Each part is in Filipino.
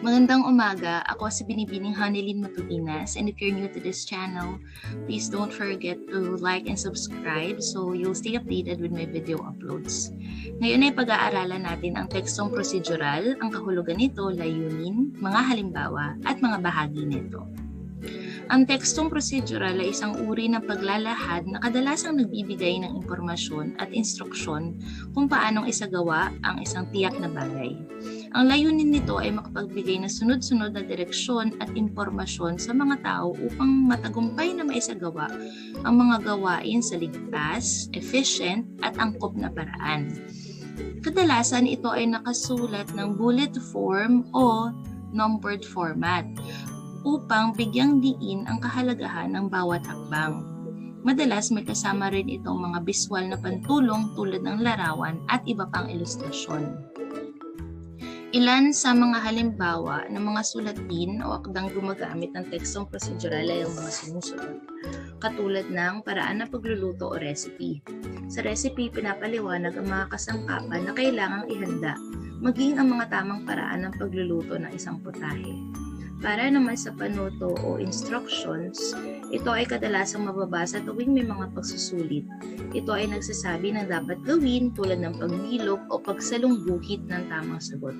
Magandang umaga. Ako si Binibining Hanilin Matuginas and if you're new to this channel, please don't forget to like and subscribe so you'll stay updated with my video uploads. Ngayon ay pag-aaralan natin ang tekstong procedural, ang kahulugan nito, layunin, mga halimbawa, at mga bahagi nito. Ang tekstong procedural ay isang uri ng paglalahad na kadalasang nagbibigay ng impormasyon at instruksyon kung paanong isagawa ang isang tiyak na bagay. Ang layunin nito ay makapagbigay ng sunod-sunod na direksyon at impormasyon sa mga tao upang matagumpay na maisagawa ang mga gawain sa ligtas, efficient at angkop na paraan. Kadalasan ito ay nakasulat ng bullet form o numbered format upang bigyang diin ang kahalagahan ng bawat hakbang. Madalas may kasama rin itong mga biswal na pantulong tulad ng larawan at iba pang ilustrasyon. Ilan sa mga halimbawa ng mga sulatin o akdang gumagamit ng tekstong prosedural ay ang mga sinusunod. Katulad ng paraan ng pagluluto o recipe. Sa recipe, pinapaliwanag ang mga kasangkapan na kailangang ihanda, maging ang mga tamang paraan ng pagluluto ng isang putahe. Para naman sa panuto o instructions, ito ay kadalasang mababasa tuwing may mga pagsusulit. Ito ay nagsasabi ng dapat gawin tulad ng pagmilog o pagsalungguhit ng tamang sagot.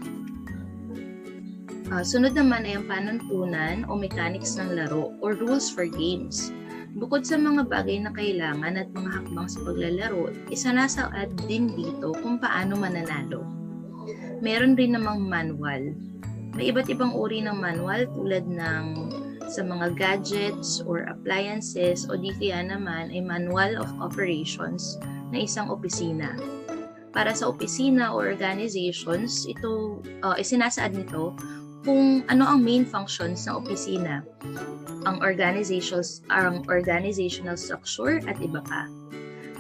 Uh, sunod naman ay ang panuntunan o mechanics ng laro or rules for games. Bukod sa mga bagay na kailangan at mga hakbang sa paglalaro, isa na sa ad din dito kung paano mananalo. Meron rin namang manual may iba't ibang uri ng manual tulad ng sa mga gadgets or appliances o di kaya naman ay manual of operations na isang opisina. Para sa opisina or organizations, ito uh, isinasaad nito kung ano ang main functions ng opisina, ang organizations, ang organizational structure at iba pa.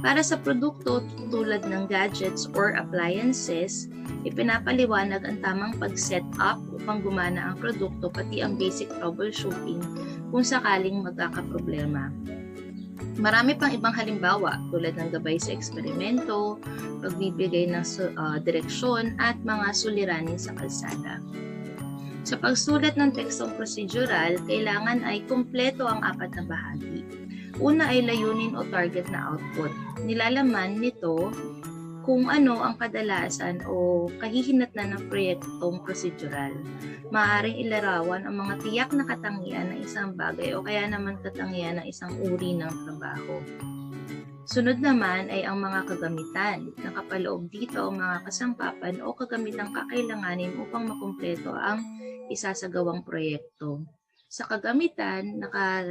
Para sa produkto tulad ng gadgets or appliances, ipinapaliwanag ang tamang pag-set up upang gumana ang produkto pati ang basic troubleshooting kung sakaling magkakaproblema. Marami pang ibang halimbawa tulad ng gabay sa eksperimento, pagbibigay ng uh, direksyon at mga suliranin sa kalsada. Sa pagsulat ng tekstong procedural, kailangan ay kumpleto ang apat na bahagi. Una ay layunin o target na output. Nilalaman nito kung ano ang kadalasan o kahihinatnan ng proyektong procedural. Maaring ilarawan ang mga tiyak na katangian ng isang bagay o kaya naman katangian ng isang uri ng trabaho. Sunod naman ay ang mga kagamitan. Nakapaloob dito ang mga kasangkapan o kagamitang kakailanganin upang makumpleto ang isasagawang proyekto. Sa kagamitan, naka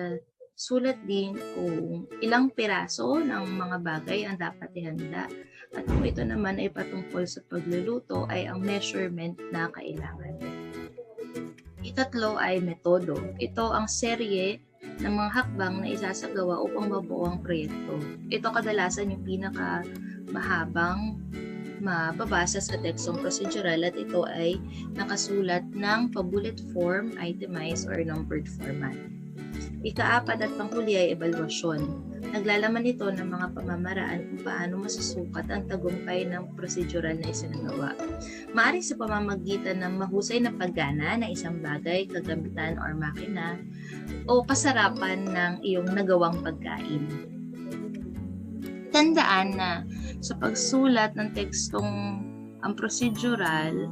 Sulat din kung ilang piraso ng mga bagay ang dapat ihanda. At kung ito naman ay patungkol sa pagluluto ay ang measurement na kailangan. Itatlo ay metodo. Ito ang serye ng mga hakbang na isasagawa upang mabuo ang proyekto. Ito kadalasan yung pinaka mahabang mababasa sa tekstong procedural at ito ay nakasulat ng pa-bullet form, itemized, or numbered format. Ikaapat at panghuli ay evaluasyon. Naglalaman ito ng mga pamamaraan kung paano masusukat ang tagumpay ng prosedural na isinagawa. Maaari sa pamamagitan ng mahusay na paggana ng isang bagay, kagamitan or makina, o kasarapan ng iyong nagawang pagkain. Tandaan na sa pagsulat ng tekstong ang procedural,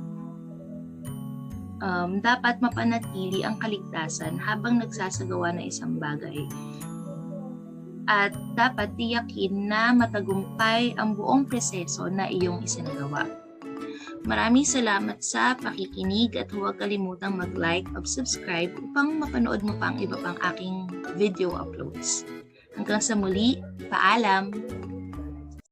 um, dapat mapanatili ang kaligtasan habang nagsasagawa ng isang bagay. At dapat tiyakin na matagumpay ang buong proseso na iyong isinagawa. Maraming salamat sa pakikinig at huwag kalimutang mag-like at subscribe upang mapanood mo pa ang iba pang aking video uploads. Hanggang sa muli, paalam!